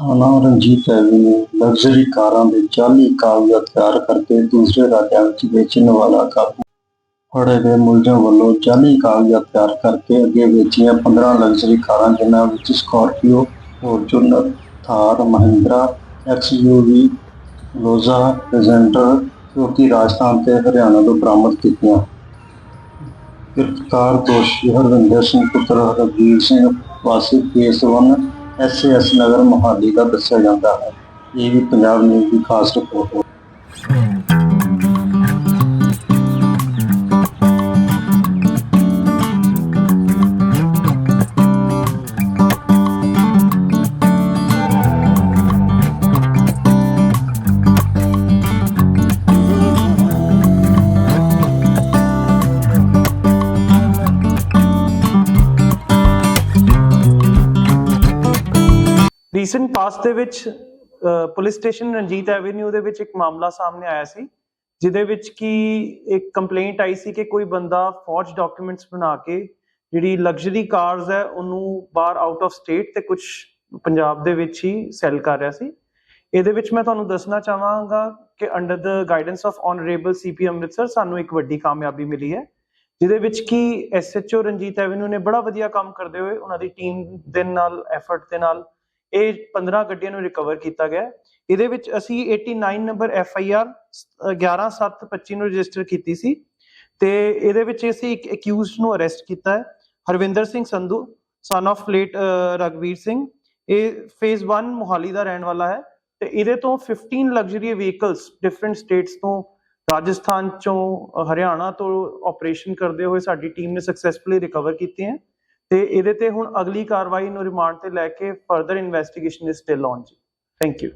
ਥਾਣਾ Ranjit avenue luxury ਕਾਰਾਂ ਦੇ ਜਾਲੀ ਕਾਗਜ਼ਾਤ ਤਿਆਰ ਕਰਕੇ ਦੂਸਰੇ ਰਾਜਾਂ ਵਿੱਚ ਵੇਚਣ ਵਾਲਾ ਕਾਬੂ। ਫੜੇ ਗਏ ਮੁਲਜ਼ਮ ਵੱਲੋਂ ਜਾਲੀ ਕਾਗਜ਼ਾਤ ਤਿਆਰ ਕਰਕੇ ਅੱਗੇ ਵੇਚੀਆਂ 15 ਲਗਜ਼ਰੀ ਕਾਰਾਂ, ਜਿਨ੍ਹਾਂ ਵਿੱਚ Scorpio Fortuner Thar Mahindra XUV ਲੋਜ਼ਾ ਪ੍ਰੈਜ਼ੈਂਟਰ ਜੋ ਕਿ ਰਾਜਸਥਾਨ ਤੇ ਹਰਿਆਣਾ ਤੋਂ ਬਰਾਮਦ ਕੀਤੀਆਂ। ਗ੍ਰਿਫਤਾਰ ਦੋਸ਼ੀ ਹਰਵਿੰਦਰ ਸਿੰਘ, ਪੁੱਤਰ ਰਵੀਰ ਸਿੰਘ, ਵਾਸੀ ਕੇਸ 1 ਐਸਐਸ ਨਗਰ ਮੋਹਾਲੀ ਦਾ ਦੱਸਿਆ ਜਾਂਦਾ ਹੈ। ਇਹ ਵੀ ਪੰਜਾਬ ਨਿਊਜ਼ ਦੀ ਖਾਸ ਰਿਪੋਰਟ ਹੈ। ਰੀਸੈਂਟ ਪਾਸਟ ਦੇ ਵਿੱਚ ਪੁਲਿਸ ਸਟੇਸ਼ਨ ਰਣਜੀਤ ਐਵੇਨਿਊ ਦੇ ਵਿੱਚ ਇੱਕ ਮਾਮਲਾ ਸਾਹਮਣੇ ਆਇਆ ਸੀ, ਜਿਹਦੇ ਵਿੱਚ ਕਿ ਇੱਕ ਕੰਪਲੇਂਟ ਆਈ ਸੀ ਕਿ ਕੋਈ ਬੰਦਾ ਫੌਜ ਡਾਕੂਮੈਂਟਸ ਬਣਾ ਕੇ ਜਿਹੜੀ ਲਗਜ਼ਰੀ ਕਾਰਸ ਹੈ, ਉਹਨੂੰ ਬਾਹਰ ਆਊਟ ਆਫ ਸਟੇਟ ਤੇ ਕੁਝ ਪੰਜਾਬ ਦੇ ਵਿੱਚ ਹੀ ਸੈਲ ਕਰ ਰਿਹਾ ਸੀ। ਇਹਦੇ ਵਿੱਚ ਮੈਂ ਤੁਹਾਨੂੰ ਦੱਸਣਾ ਚਾਹਾਂਗਾ ਕਿ under the guidance of honourable CP Amritsar ਸਾਨੂੰ ਇੱਕ ਵੱਡੀ ਕਾਮਯਾਬੀ ਮਿਲੀ ਹੈ, ਜਿਹਦੇ ਵਿੱਚ ਕੀ ਐਸਐਚਓ ਰਣਜੀਤ ਐਵੇਨਿਊ ਨੇ ਬੜਾ ਵਧੀਆ ਕੰਮ ਕਰਦੇ ਹੋਏ ਉਹਨਾਂ ਦੀ ਟੀਮ ਦੇ ਨਾਲ ਐਫਰਟ ਦੇ ਨਾਲ ਇਹ 15 ਗੱਡੀਆਂ ਨੂੰ ਰਿਕਵਰ ਕੀਤਾ ਗਿਆ। ਇਹਦੇ ਵਿੱਚ ਅਸੀਂ 89 ਨੰਬਰ ਐਫ ਆਈ ਆਰ 11725 ਨੂੰ ਰਜਿਸਟਰ ਕੀਤੀ ਸੀ ਤੇ ਇਹਦੇ ਵਿੱਚ ਅਸੀਂ ਇੱਕ ਅਕਿਊਜ਼ਡ ਨੂੰ ਅਰੈਸਟ ਕੀਤਾ ਹੈ, Harvinder Singh Sandhu son of late Ragvir Singh. ਇਹ ਫੇਜ਼ 1 ਮੋਹਾਲੀ ਦਾ ਰਹਿਣ ਵਾਲਾ ਹੈ ਤੇ ਇਹਦੇ ਤੋਂ 15 ਲਗਜ਼ਰੀ ਵਹੀਕਲਸ ਡਿਫਰੈਂਟ ਸਟੇਟਸ ਤੋਂ, ਰਾਜਸਥਾਨ ਚੋਂ, ਹਰਿਆਣਾ ਤੋਂ ਆਪਰੇਸ਼ਨ ਕਰਦੇ ਹੋਏ ਸਾਡੀ ਟੀਮ ਨੇ ਸਕਸੈਸਫੁਲੀ ਰਿਕਵਰ ਕੀਤੇ ਹੈ ਤੇ ਇਹਦੇ ਤੇ ਹੁਣ ਅਗਲੀ ਕਾਰਵਾਈ ਨੂੰ ਰਿਮਾਂਡ ਤੇ ਲੈ ਕੇ further investigation is still on ਜੀ। Thank you